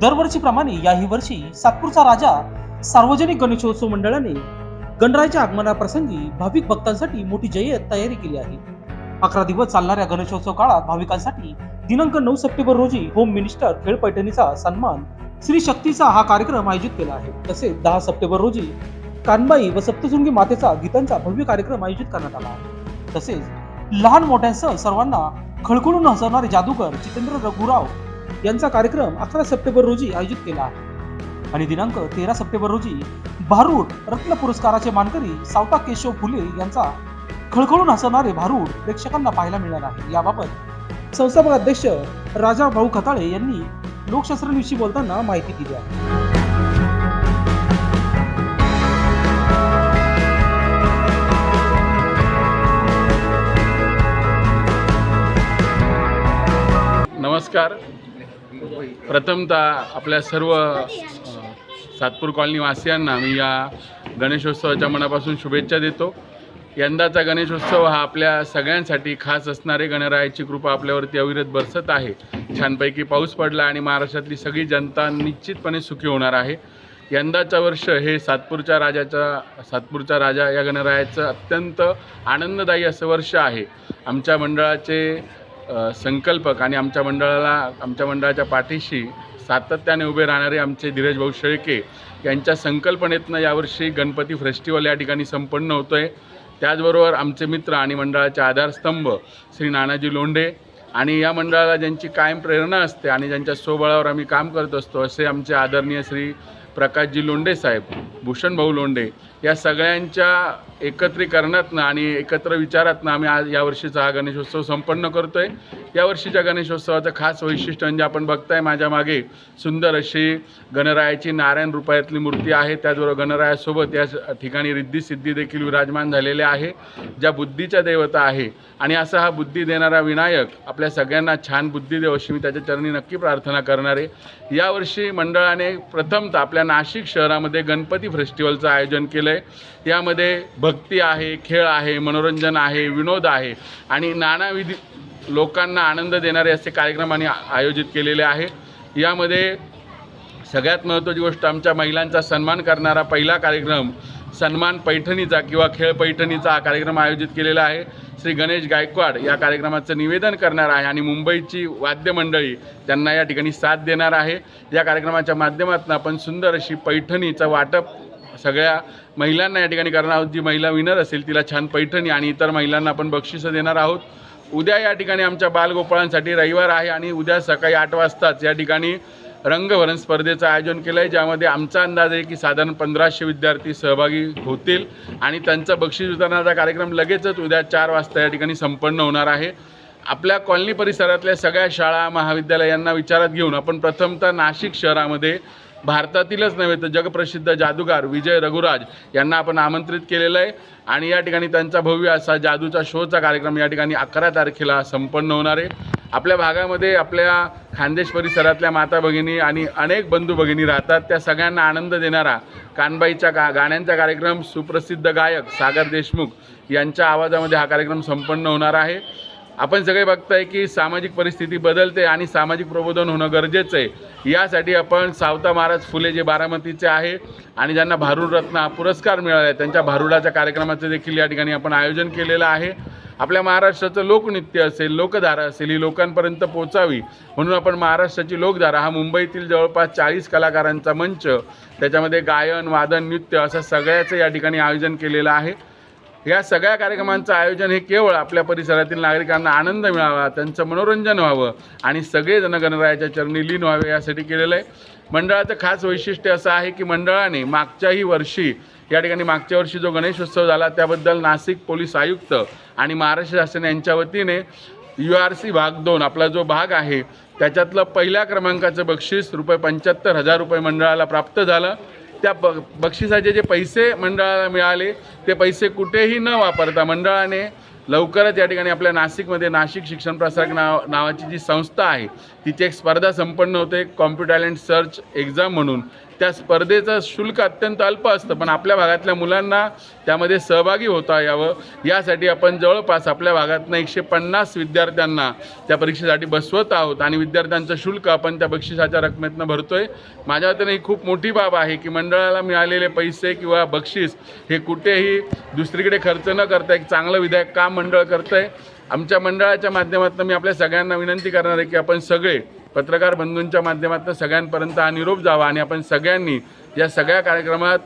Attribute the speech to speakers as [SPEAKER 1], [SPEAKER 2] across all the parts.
[SPEAKER 1] दरवर्षीप्रमाणे याही वर्षी सातपूरचा राजा सार्वजनिक गणेशोत्सव मंडळाने गणरायाच्या आगमनाप्रसंगी भाविक भक्तांसाठी मोठी जय्यत तयारी केली आहे. अकरा दिवस चालणाऱ्या गणेशोत्सव काळात भाविकांसाठी दिनांक नऊ सप्टेंबर रोजी होम मिनिस्टर खेळ पैठणीचा सन्मान श्री शक्तीचा हा कार्यक्रम आयोजित केला आहे. तसेच दहा सप्टेंबर रोजी कानबाई व सप्तशृंगी मातेचा गीतांचा भव्य कार्यक्रम आयोजित करण्यात आला तसेच लहान मोठ्यांसह सर्वांना खळखळून हसवणारे जादूगर जितेंद्र रघुराव यांचा कार्यक्रम अकरा सप्टेंबर रोजी आयोजित केला आहे. आणि दिनांक तेरा सप्टेंबर रोजी भारूड रत्न पुरस्काराचे मानकरी सावता केशव फुले यांचा खळखळून हसणारे भारूड प्रेक्षकांना पाहायला मिळणार आहे. याबाबत संस्थापक अध्यक्ष राजा भाऊ खताळे यांनी लोकशास्त्रांविषयी बोलताना माहिती दिली आहे.
[SPEAKER 2] नमस्कार. प्रथमतः आपल्या सर्व सातपूर कॉलनीवासियांना मी या गणेशोत्सवाच्या मनापासून शुभेच्छा देतो. यंदाचा गणेशोत्सव हा आपल्या सगळ्यांसाठी खास असणारे गणरायाची कृपा आपल्यावरती अविरत बरसत आहे. छानपैकी पाऊस पडला आणि महाराष्ट्रातली सगळी जनता निश्चितपणे सुखी होणार आहे. यंदाचं वर्ष हे सातपूरच्या राजाचा सातपूरचा राजा या गणरायाचं अत्यंत आनंददायी असं वर्ष आहे. आमच्या मंडळाचे संकल्पक आणि आमच्या मंडळाला आमच्या मंडळाच्या पाठीशी सातत्याने उभे राहणारे आमचे धीरज भाऊ शेळके यांच्या संकल्पनेतनं यावर्षी गणपती फेस्टिवल या ठिकाणी संपन्न होतो आहे त्याचबरोबर आमचे मित्र आणि मंडळाचे आधारस्तंभ श्री नानाजी लोंढे आणि या मंडळाला ज्यांची कायम प्रेरणा असते आणि ज्यांच्या स्वबळावर आम्ही काम करत असतो असे आमचे आदरणीय श्री प्रकाशजी लोंढे साहेब भूषणभाऊ लोंडे लोंढे या सगळ्यांच्या एकत्रीकरणातनं आणि एकत्र विचारातनं आम्ही आज यावर्षीचा हा गणेशोत्सव संपन्न करतो आहे यावर्षीच्या गणेशोत्सवाचं खास वैशिष्ट्य म्हणजे आपण बघताय माझ्या मागे सुंदर अशी गणरायाची नारायण रुपयातली मूर्ती आहे. त्याचबरोबर गणरायासोबत या ठिकाणी रिद्धी सिद्धी देखील विराजमान झालेले आहे. ज्या बुद्धीच्या देवता आहे आणि असा हा बुद्धी देणारा विनायक आपल्या सगळ्यांना छान बुद्धी देव अशी मी त्याच्या चरणी नक्की प्रार्थना करणार आहे. यावर्षी मंडळाने प्रथमतः आपल्या नाशिक शहरामध्ये गणपती फेस्टिवलचं आयोजन केलं आहे यामध्ये भक्ती आहे खेळ आहे मनोरंजन आहे विनोद आहे आणि नानाविधी लोकांना आनंद देणारे असे कार्यक्रमाने आयोजित केलेले आहे. यामध्ये सगळ्यात महत्त्वाची गोष्ट आमच्या महिलांचा सन्मान करणारा पहिला कार्यक्रम सन्मान पैठणीचा किंवा खेळ पैठणीचा हा कार्यक्रम आयोजित केलेला आहे. श्री गणेश गायकवाड या कार्यक्रमाचं निवेदन करणार आहे आणि मुंबईची वाद्यमंडळी त्यांना या ठिकाणी साथ देणार आहे. या कार्यक्रमाच्या माध्यमातून आपण सुंदर अशी पैठणीचं वाटप सगळ्या महिलांना या ठिकाणी करणार आहोत. जी महिला विनर असेल तिला छान पैठणी आणि इतर महिलांना आपण बक्षिसं देणार आहोत. उद्या या ठिकाणी आमच्या बालगोपाळांसाठी रविवार आहे आणि उद्या सकाळी आठ वाजताच या ठिकाणी रंगभरण स्पर्धेचं आयोजन केलं आहे ज्यामध्ये आमचा अंदाज आहे की साधारण पंधराशे विद्यार्थी सहभागी होतील आणि त्यांचा बक्षीस वितरणाचा कार्यक्रम लगेचच उद्या चार वाजता या ठिकाणी संपन्न होणार आहे. आपल्या कॉलनी परिसरातल्या सगळ्या शाळा महाविद्यालयांना विचारात घेऊन आपण प्रथमतः नाशिक शहरामध्ये भारतातीलच नव्हे तर जगप्रसिद्ध जादूगार विजय रघुराज यांना आपण आमंत्रित केलेलं आहे. आणि या ठिकाणी त्यांचा भव्य असा जादूचा शोचा कार्यक्रम या ठिकाणी अकरा तारखेला संपन्न होणार आहे. आपल्या भागामध्ये आपल्या खानदेश परिसरातल्या माता भगिनी आणि अनेक बंधू भगिनी राहतात. त्या सगळ्यांना आनंद देणारा कानबाईच्या गा गाण्यांचा कार्यक्रम सुप्रसिद्ध गायक सागर देशमुख यांच्या आवाजामध्ये हा कार्यक्रम संपन्न होणार आहे. आपण सगळे बघताय की सामाजिक परिस्थिती बदलते आणि सामाजिक प्रबोधन होणं गरजेचं आहे. यासाठी आपण सावता महाराज फुले जे बारामतीचे आहे आणि ज्यांना भारूड रत्न हा पुरस्कार मिळाला आहे त्यांच्या भारुडाच्या कार्यक्रमाचं देखील या ठिकाणी आपण आयोजन केलेलं आहे. आपल्या महाराष्ट्राचं लोकनृत्य असेल लोकधारा असेल ही लोकांपर्यंत पोचावी म्हणून आपण महाराष्ट्राची लोकधारा हा मुंबईतील जवळपास चाळीस कलाकारांचा मंच त्याच्यामध्ये गायन वादन नृत्य असं सगळ्याचं या ठिकाणी आयोजन केलेलं आहे. या सगळ्या कार्यक्रमांचं आयोजन हे केवळ आपल्या परिसरातील नागरिकांना आनंद मिळावा त्यांचं मनोरंजन व्हावं आणि सगळे जनगणरायाच्या चरणी लीन व्हावे यासाठी केलेलं आहे. मंडळाचं खास वैशिष्ट्य असं आहे की मंडळाने मागच्याही वर्षी या ठिकाणी मागच्या वर्षी जो गणेशोत्सव झाला त्याबद्दल नाशिक पोलीस आयुक्त आणि महाराष्ट्र शासन यांच्या वतीने यू आर सी भाग दोन आपला जो भाग आहे त्याच्यातलं पहिल्या क्रमांकाचं बक्षीस रुपये पंच्याहत्तर हजार रुपये मंडळाला प्राप्त झालं. त्या ब बक्षिसाचे जे पैसे मंडळाला मिळाले ते पैसे कुठेही न वापरता मंडळाने लवकरच या ठिकाणी आपल्या नाशिकमध्ये नाशिक शिक्षण प्रसारक नाव नावाची जी संस्था आहे तिची एक स्पर्धा संपन्न होते कॉम्प्युटर टॅलेंट सर्च एक्झाम म्हणून. त्या स्पर्धेचं शुल्क अत्यंत अल्प असतं पण आपल्या भागातल्या मुलांना त्यामध्ये सहभागी होता यावं. यासाठी आपण जवळपास आपल्या भागातनं एकशे पन्नास विद्यार्थ्यांना त्या परीक्षेसाठी बसवत आहोत आणि विद्यार्थ्यांचं शुल्क आपण त्या बक्षिसाच्या रकमेतनं आहे माझ्या वतीने ही खूप मोठी बाब आहे की मंडळाला मिळालेले पैसे किंवा बक्षीस हे कुठेही दुसरीकडे खर्च न करता एक चांगलं विधायक काम मंडळ करतं आहे आमच्या मंडळाच्या माध्यमातून मी आपल्या सगळ्यांना विनंती करणार आहे की आपण सगळे पत्रकार बंधूंच्या माध्यमातून सगळ्यांपर्यंत हा निरोप जावा आणि आपण सगळ्यांनी या सगळ्या कार्यक्रमात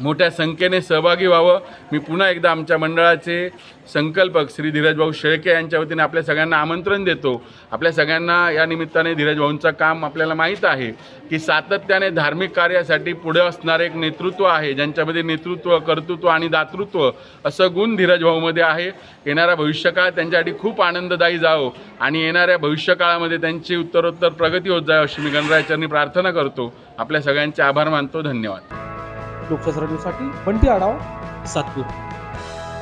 [SPEAKER 2] मोठ्या संख्येने सहभागी व्हावं. मी पुन्हा एकदा आमच्या मंडळाचे संकल्पक श्री धीरजभाऊ शेळके यांच्या वतीने आपल्या सगळ्यांना आमंत्रण देतो. आपल्या सगळ्यांना या निमित्ताने धीरजभाऊंचं काम आपल्याला माहीत आहे की सातत्याने धार्मिक कार्यासाठी पुढे असणारं एक नेतृत्व आहे ज्यांच्यामध्ये नेतृत्व कर्तृत्व आणि दातृत्व असं गुण धीरजभाऊमध्ये आहे. येणारा भविष्यकाळ त्यांच्यासाठी खूप आनंददायी जावो आणि येणाऱ्या भविष्यकाळामध्ये त्यांची उत्तरोत्तर प्रगती होत जावं अशी मी गणरायाचरणी प्रार्थना करतो. आपल्या सगळ्यांचे आभार मानतो. धन्यवाद.
[SPEAKER 1] लोकशास्त्र न्यूजसाठी बंटी आढाव सातपूर.